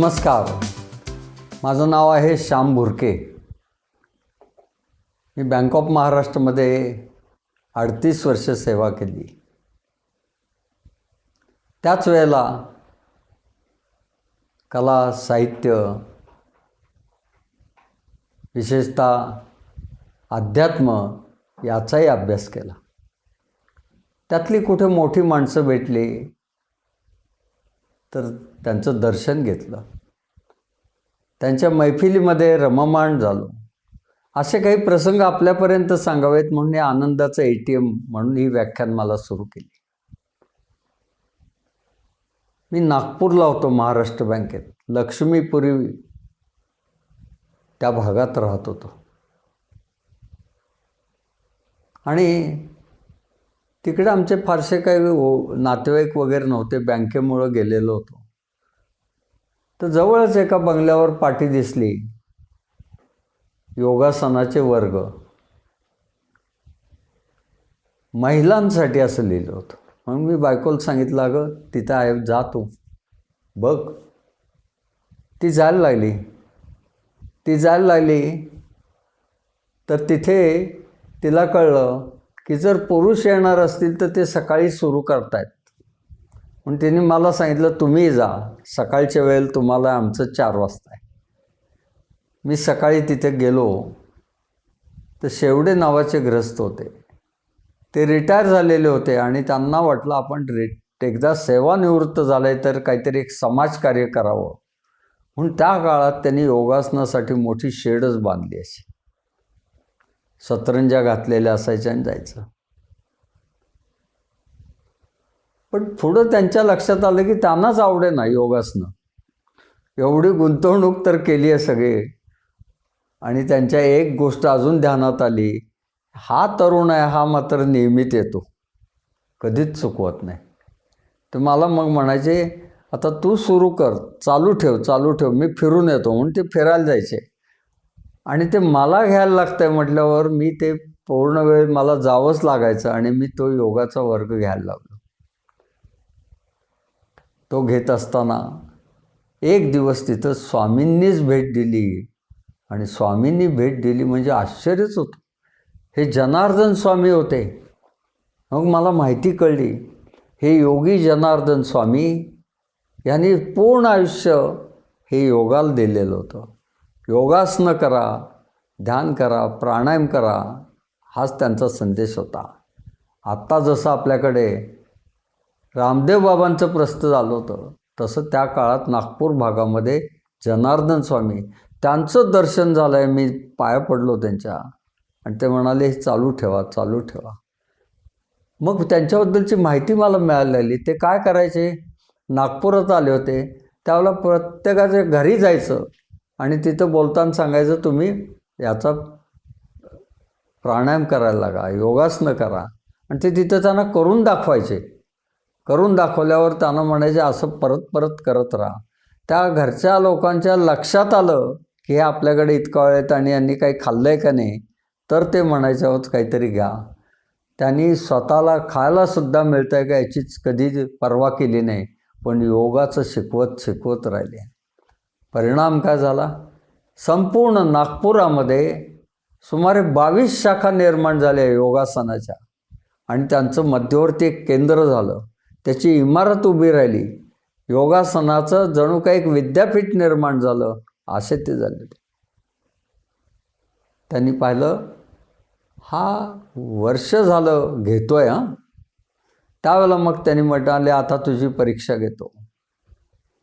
नमस्कार. माझं नाव आहे श्याम भुरके मी बँक ऑफ महाराष्ट्रमध्ये अडतीस वर्ष सेवा केली. त्याच वेळेला कला साहित्य विशेषतः अध्यात्म याचाही अभ्यास केला. त्यातली कुठे मोठी माणसं भेटली तर त्यांचं दर्शन घेतलं. त्यांच्या मैफिलीमध्ये रममाण झालो. असे काही प्रसंग आपल्यापर्यंत सांगावेत म्हणून या आनंदाचं ए टी एम म्हणून ही व्याख्यान मला सुरू केली. मी नागपूरला होतो महाराष्ट्र बँकेत. लक्ष्मीपुरी त्या भागात राहत होतो. आणि तिकडे आमचे फारसे काही हो, नातेवाईक वगैरे नव्हते. बँकेमुळं गेलेलो होतो. तर जवळच एका बंगल्यावर पाठी दिसली. योगासनाचे वर्ग. महिलांसाठी असं लिहिलं होतं. म्हणून मी बायकोला सांगितलं अगं तिथं आहे जा तू. बघ. ती जायला लागली. ती जायला लागली. तर तिथे तिला कळलं की जर पुरुष येणार असतील तर ते सकाळी सुरू करतायत. म्हणून त्यांनी मला सांगितलं तुम्ही जा. सकाळच्या वेळेला तुम्हाला आमचं चार वाजता आहे मी सकाळी तिथे गेलो. तर शेवडे नावाचे ग्रस्त होते. ते रिटायर झालेले होते आणि त्यांना वाटलं आपण रि एकदा सेवानिवृत्त झालं आहे तर काहीतरी एक समाजकार्य करावं. म्हणून त्या काळात त्यांनी योगासनासाठी मोठी शेडच बांधली अशी. सतरंजा घातलेल्या असायच्या आणि जायचं. पण पुढं त्यांच्या लक्षात आलं की त्यांनाच आवडे ना योगासनं. एवढी गुंतवणूक तर केली आहे सगळे. आणि त्यांच्या एक गोष्ट अजून ध्यानात आली हा तरुण आहे हा मात्र नियमित येतो. कधीच चुकवत नाही. तर मला मग म्हणायचे आता तू सुरू कर चालू ठेव चालू ठेव मी फिरून येतो. म्हणून ते फिरायला जायचे. आणि ते मला घ्यायला लागतं आहे म्हटल्यावर मी ते पूर्ण वेळ मला जावंच लागायचं आणि मी तो योगाचा वर्ग घ्यायला लागलो. तो घेत असताना एक दिवस तिथं स्वामींनीच भेट दिली आणि स्वामींनी भेट दिली म्हणजे आश्चर्यच होतं. हे जनार्दन स्वामी होते. मग मला माहिती कळली हे योगी जनार्दन स्वामी यांनी पूर्ण आयुष्य हे योगाला दिलेलं होतं. योगासनं करा ध्यान करा प्राणायाम करा हाच त्यांचा संदेश होता. आत्ता जसं आपल्याकडे रामदेव बाबांचं प्रस्त झालं होतं तसं त्या काळात नागपूर भागामध्ये जनार्दन स्वामी त्यांचं दर्शन झालं आहे मी पाया पडलो त्यांच्या. आणि ते म्हणाले "हे चालू ठेवा चालू ठेवा. मग त्यांच्याबद्दलची माहिती मला मिळालेली ते काय करायचे? नागपुरात आले होते. त्यावेळेला प्रत्येकाच्या घरी जायचं. आणि तिथं बोलताना सांगायचं तुम्ही याचा प्राणायाम करायला लागा योगासनं करा. आणि ते तिथं त्यांना करून दाखवायचे. करून दाखवल्यावर त्यांना म्हणायचे असं परत परत करत राहा. त्या घरच्या लोकांच्या लक्षात आलं की हे आपल्याकडे इतका वेळ आहेत आणि यांनी काही खाल्लं आहे का नाही तर ते म्हणायचं आहोत काहीतरी घ्या. त्यांनी स्वतःला खायलासुद्धा मिळतं आहे का याचीच कधी पर्वा केली नाही पण योगाचं शिकवत शिकवत राहिले. परिणाम काय झाला? संपूर्ण नागपुरामध्ये सुमारे बावीस शाखा निर्माण झाल्या योगासनाच्या. आणि त्यांचं मध्यवर्ती एक केंद्र झालं. त्याची इमारत उभी राहिली. योगासनाचं जणू काही एक विद्यापीठ निर्माण झालं असे ते झाले. त्यांनी पाहिलं हा वर्ष झालं घेतोय हां. त्यावेळेला मग त्यांनी म्हटले आता तुझी परीक्षा घेतो.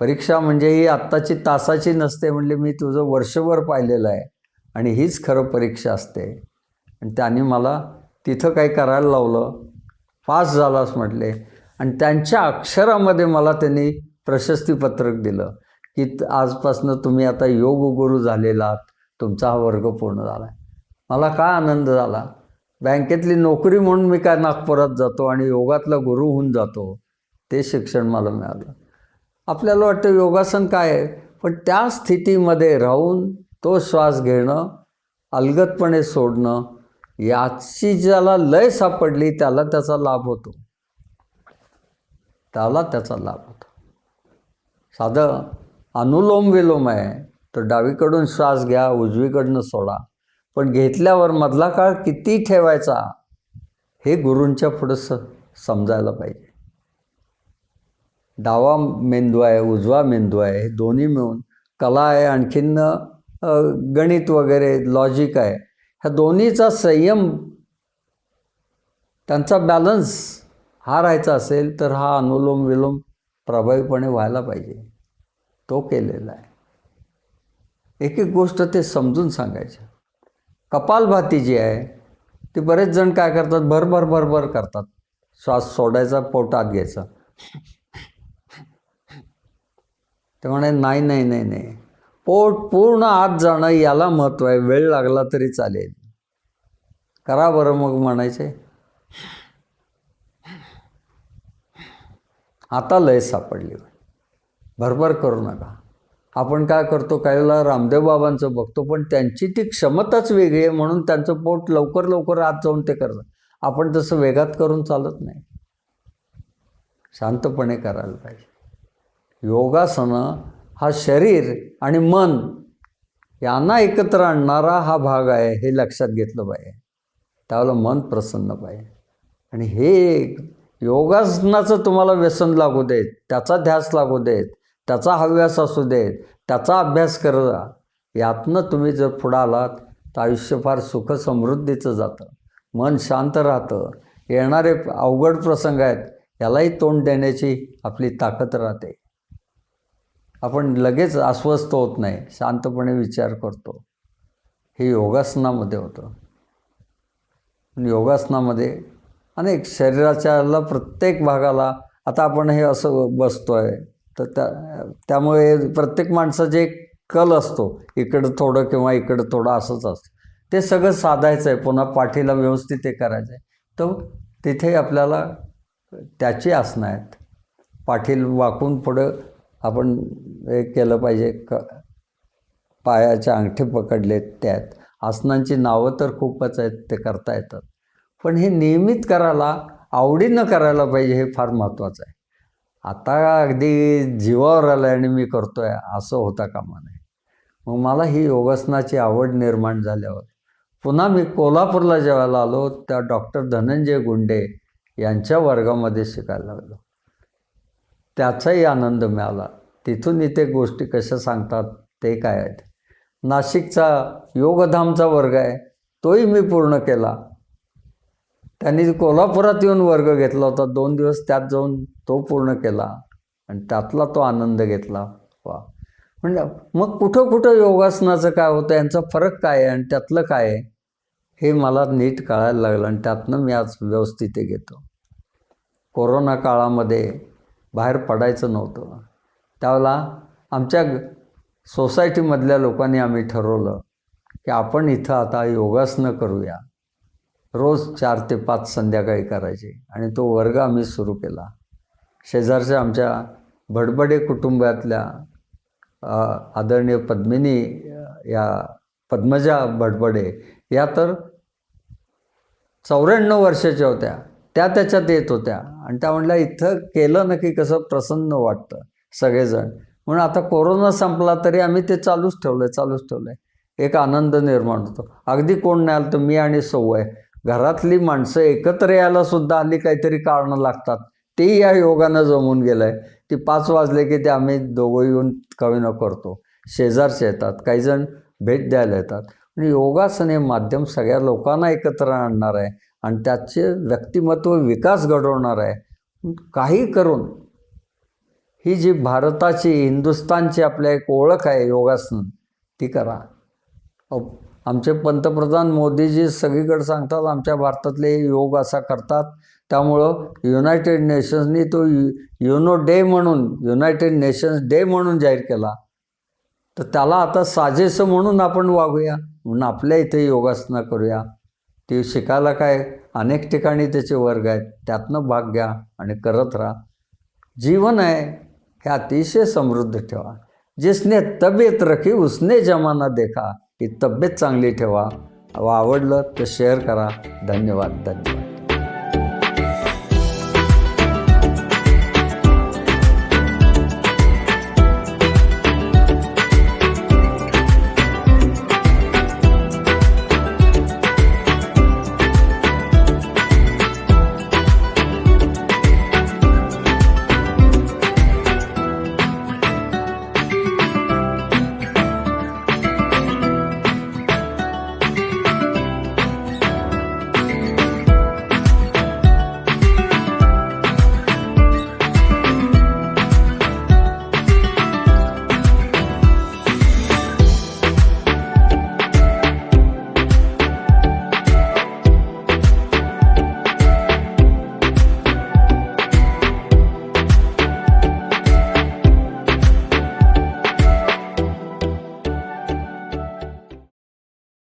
परीक्षा म्हणजे ही आत्ताची तासाची नसते म्हणजे मी तुझं वर्षभर पाहिलेलं आहे. आणि हीच खरं परीक्षा असते. आणि त्यांनी मला तिथं काही करायला लावलं. पास झालास म्हटले. आणि त्यांच्या अक्षरामध्ये मला त्यांनी प्रशस्तीपत्रक दिलं की त- आजपासनं तुम्ही आता योग गुरु झालेला आहात. तुमचा हा वर्ग पूर्ण झाला आहे मला काय आनंद झाला? बँकेतली नोकरी म्हणून मी काय नागपुरात जातो आणि योगातला गुरु होऊन जातो ते शिक्षण मला मिळालं. आपल्याला वाटतं योगासन काय आहे? पण त्या स्थितीमध्ये राहून तो श्वास घेणं अलगतपणे सोडणं याची ज्याला लय सापडली त्याला त्याचा लाभ होतो. त्याला त्याचा लाभ होतो. साधं अनुलोम विलोम आहे तर डावीकडून श्वास घ्या उजवीकडनं सोडा. पण घेतल्यावर मधला काळ किती ठेवायचा हे गुरूंच्या पुढं स समजायला पाहिजे. डावा मेंदू आहे उजवा मेंदू आहे हे दोन्ही मिळून कला आहे आणखीन गणित वगैरे लॉजिक आहे. ह्या दोन्हीचा संयम त्यांचा बॅलन्स हा राहायचा असेल तर हा अनुलोम विलोम प्रभावीपणे व्हायला पाहिजे. तो केलेला आहे. एक एक गोष्ट ते समजून सांगायचं. कपालभाती जी आहे ती बरेच जण काय करतात? भरभर भरभर करतात. श्वास सोडायचा पोटात घ्यायचा. ते म्हणे नाही नाही नाही नाही. पोट पूर्ण आत जाणं याला महत्त्व आहे. वेळ लागला तरी चालेल. करा बरं मग म्हणायचे. आता लय सापडली भरभर करू नका. आपण काय करतो काही वेळेला रामदेव बाबांचं बघतो पण त्यांची ती क्षमताच वेगळी आहे म्हणून त्यांचं पोट लवकर लवकर आत जाऊन ते करतात. आपण तसं वेगात करून चालत नाही. शांतपणे करायला पाहिजे. योगासनं हा शरीर आणि मन यांना एकत्र आणणारा हा भाग आहे हे लक्षात घेतलं पाहिजे. त्यावेळेला मन प्रसन्न पाहिजे. आणि हे योगासनाचं तुम्हाला व्यसन लागू देत त्याचा ध्यास लागू देत त्याचा हव्यास असू देत त्याचा अभ्यास करा यातनं तुम्ही जर पुढं आलात तर आयुष्य फार सुख समृद्धीचं जातं. मन शांत राहतं. येणारे अवघड प्रसंग आहेत यालाही तोंड देण्याची आपली ताकद राहते. आपण लगेच अस्वस्थ होत नाही शांतपणे विचार करतो. हे योगासनामध्ये होतं. योगासनामध्ये अनेक शरीराच्याला प्रत्येक भागाला आता आपण हे असं बसतो आहे तर त्या त्यामुळे प्रत्येक माणसाचे एक कल असतो इकडं थोडं किंवा इकडं थोडं असंच असतं. ते सगळं साधायचं आहे पुन्हा पाठीला व्यवस्थित हे करायचं आहे तर तिथे आपल्याला त्याची आसनं आहेत. पाठील वाकून पुढं आपण हे केलं पाहिजे. क पायाचे अंगठे पकडलेत त्यात. आसनांची नावं तर खूपच आहेत ते करता येतात. पण हे नियमित करायला आवडीनं करायला पाहिजे हे फार महत्त्वाचं आहे. आता अगदी जीवावर आलं आणि मी करतो आहे असं होता कामा नये. मग मला ही योगासनाची आवड निर्माण झाल्यावर पुन्हा मी कोल्हापूरला जेवायला आलो त्या डॉक्टर धनंजय गुंडे यांच्या वर्गामध्ये शिकायला लागलो. त्याचाही आनंद मिळाला. तिथून इथे गोष्टी कशा सांगतात ते काय आहेत? नाशिकचा योगधामचा वर्ग आहे तोही मी पूर्ण केला. त्यांनी कोल्हापुरात येऊन वर्ग घेतला होता दोन दिवस त्यात जाऊन तो पूर्ण केला आणि त्यातला तो आनंद घेतला. वा. म्हणजे मग कुठं कुठं योगासनाचं काय होतं यांचा फरक काय आहे आणि त्यातलं काय आहे हे मला नीट कळायला लागलं आणि त्यातनं मी आज व्यवस्थित घेतो. कोरोना काळामध्ये बाहेर पडायचं नव्हतं. त्यावेळेला आमच्या सोसायटीमधल्या लोकांनी आम्ही ठरवलं की आपण इथं आता योगासनं करूया. रोज चार ते पाच संध्याकाळी करायचे आणि तो वर्ग आम्ही सुरू केला. शेजारच्या आमच्या भडबडे कुटुंबातल्या आदरणीय पद्मिनी या पद्मजा भडबडे या तर चौऱ्याण्णव वर्षाच्या होत्या. त्या त्याच्यात येत होत्या. आणि त्या म्हटल्या इथं केलं ना की कसं प्रसन्न वाटतं सगळेजण. म्हणून आता कोरोना संपला तरी आम्ही ते चालूच ठेवलं आहे चालूच ठेवलं आहे एक आनंद निर्माण होतो. अगदी कोण नाही आलं तर मी आणि सौ आहे घरातली माणसं एकत्र यायला सुद्धा हल्ली काहीतरी कारणं लागतात. तेही या योगानं जमून गेलं आहे ती पाच वाजले की ते आम्ही दोघं येऊन कवी करतो. शेजारचे येतात काही जण भेट द्यायला येतात. आणि योगासन हे माध्यम सगळ्या लोकांना एकत्र आणणार आहे. आणि त्याचे व्यक्तिमत्व विकास घडवणार आहे. काही करून ही जी भारताची हिंदुस्तानची आपल्या एक ओळख आहे योगासन ती करा. आमचे पंतप्रधान मोदीजी सगळीकडे सांगतात आमच्या भारतातले योग असा करतात. त्यामुळं युनायटेड नेशन्सनी तो यु युनो डे म्हणून युनायटेड नेशन्स डे म्हणून जाहीर केला. तर त्याला आता साजेसं म्हणून आपण वागूया म्हणून आपल्या इथे योगासनं करूया. ती शिकायला काय? अनेक ठिकाणी त्याचे वर्ग आहेत. त्यातनं भाग घ्या आणि करत राहा. जीवन आहे हे अतिशय समृद्ध ठेवा. जिसने तब्येत रखी उसने जमाना देखा ही तब्येत चांगली ठेवा. आवडलं तर शेअर करा. धन्यवाद. धन्यवाद.